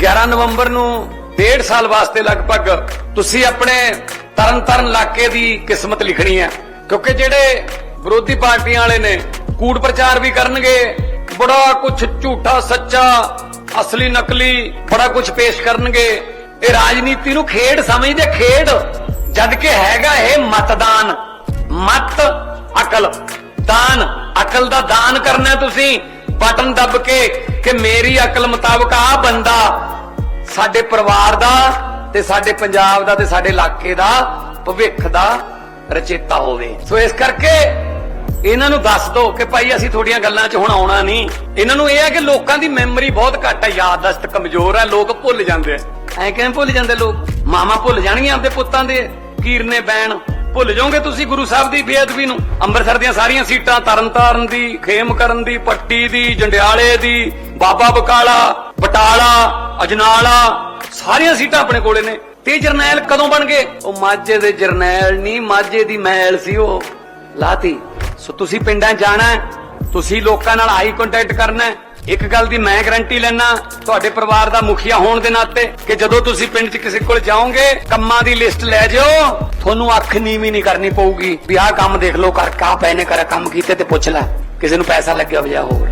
11 ਨਵੰਬਰ ਨੂੰ ਡੇਢ ਸਾਲ ਵਾਸਤੇ ਲਗਭਗ ਤੁਸੀਂ ਆਪਣੇ ਤਰਨ ਤਰਨ ਇਲਾਕੇ ਦੀ ਕਿਸਮਤ ਲਿਖਣੀ ਹੈ। ਕਿਉਂਕਿ ਜਿਹੜੇ ਵਿਰੋਧੀ ਪਾਰਟੀਆਂ ਵਾਲੇ ਨੇ ਕੂੜ ਪ੍ਰਚਾਰ ਵੀ ਕਰਨਗੇ, ਬੜਾ ਕੁਝ ਝੂਠਾ, ਸੱਚਾ, ਅਸਲੀ, ਨਕਲੀ, ਬੜਾ ਕੁਝ ਪੇਸ਼ ਕਰਨਗੇ। ਇਹ ਰਾਜਨੀਤੀ ਨੂੰ ਖੇਡ ਸਮਝਦੇ, ਖੇਡ, ਜਦ ਕਿ ਹੈਗਾ ਇਹ ਮਤਦਾਨ। ਮਤ, ਅਕਲ। ਦਾਨ, ਅਕਲ ਦਾ ਦਾਨ ਕਰਨਾ ਤੁਸੀਂ। ਬਟਨ ਦੱਬ ਕੇ ਕਿ ਮੇਰੀ ਅਕਲ ਮੁਤਾਬਕ ਆ ਬੰਦਾ ਸਾਡੇ ਪਰਿਵਾਰ ਦਾ ਤੇ ਸਾਡੇ ਪੰਜਾਬ ਦਾ ਤੇ ਸਾਡੇ ਇਲਾਕੇ ਦਾ ਭਵਿੱਖ ਦਾ ਰਚੇਤਾ ਹੋਵੇ। ਸੋ ਇਸ ਕਰਕੇ ਇਹਨਾਂ ਨੂੰ ਦੱਸ ਦਿਓ ਕਿ ਭਾਈ ਅਸੀਂ ਤੁਹਾਡੀਆਂ ਗੱਲਾਂ 'ਚ ਹੁਣ ਆਉਣਾ ਨਹੀਂ। ਇਹਨਾਂ ਨੂੰ ਇਹ ਹੈ ਕਿ ਲੋਕਾਂ ਦੀ ਮੈਮਰੀ ਬਹੁਤ ਘੱਟ ਹੈ ਯਾਦਦਾਸ਼ਤ ਕਮਜ਼ੋਰ ਹੈ ਲੋਕ ਭੁੱਲ ਜਾਂਦੇ ਐ ਐਂ ਕਿਵੇਂ ਭੁੱਲ ਜਾਂਦੇ ਲੋਕ? ਮਾਮਾ ਭੁੱਲ ਜਾਣਗੀਆਂ ਆਪਦੇ ਪੁੱਤਾਂ ਦੇ ਕੀਰਨੇ ਬੈਣ। ਭੁੱਲ ਜਾਓਗੇ ਤੁਸੀਂ ਗੁਰੂ ਸਾਹਿਬ ਦੀ ਬੇਅਦਬੀ ਨੂੰ? ਅੰਮ੍ਰਿਤਸਰ ਦੀਆਂ ਸਾਰੀਆਂ ਸੀਟਾਂ ਤਰਨਤਾਰਨ ਦੀ, ਖੇਮ ਕਰਨ ਦੀ, ਪੱਟੀ ਦੀ, ਜੰਡਿਆਲੇ ਦੀ ਬਾਬਾ ਬਕਾਲਾ, ਬਟਾਲਾ, ਅਜਨਾਲਾ, ਸਾਰੀਆਂ ਸੀਟਾਂ ਆਪਣੇ ਕੋਲੇ ਨੇ। ਤੇ ਜਰਨੈਲ ਕਦੋਂ ਬਣ ਗਏ? ਉਹ ਮਾਝੇ ਦੇ ਜਰਨੈਲ ਨਹੀਂ, ਮਾਝੇ ਦੀ ਮਹਿਲ ਸੀ ਉਹ। ਲਾਤੀ, ਸੋ ਤੁਸੀਂ ਪਿੰਡਾਂ ਜਾਣਾ ਤੁਸੀਂ ਲੋਕਾਂ ਨਾਲ ਆਈ ਕੰਟੈਕਟ ਕਰਨਾ ਹੈ। ਇੱਕ ਗੱਲ ਦੀ ਮੈਂ ਗਾਰੰਟੀ ਲੈਣਾ ਤੁਹਾਡੇ ਪਰਿਵਾਰ ਦਾ ਮੁਖੀਆ ਹੋਣ ਦੇ ਨਾਤੇ ਕਿ ਜਦੋਂ ਤੁਸੀਂ ਪਿੰਡ 'ਚ ਕਿਸੇ ਕੋਲ ਜਾਓਗੇ, ਕੰਮਾਂ ਦੀ ਲਿਸਟ ਲੈ ਜਿਓ। ਤੁਹਾਨੂੰ ਅੱਖ ਨੀਵੀਂ ਨਹੀਂ ਕਰਨੀ ਪਊਗੀ ਵੀ ਆਹ ਕੰਮ ਦੇਖ ਲਓ ਕਰ ਕਾ ਪੈਨੇ ਕਰ ਕੰਮ ਕੀਤੇ ਤੇ ਪੁੱਛ ਲੈ, ਕਿਸੇ ਨੂੰ ਪੈਸਾ ਲੱਗਿਆ ਹੋਇਆ ਹੋਰ।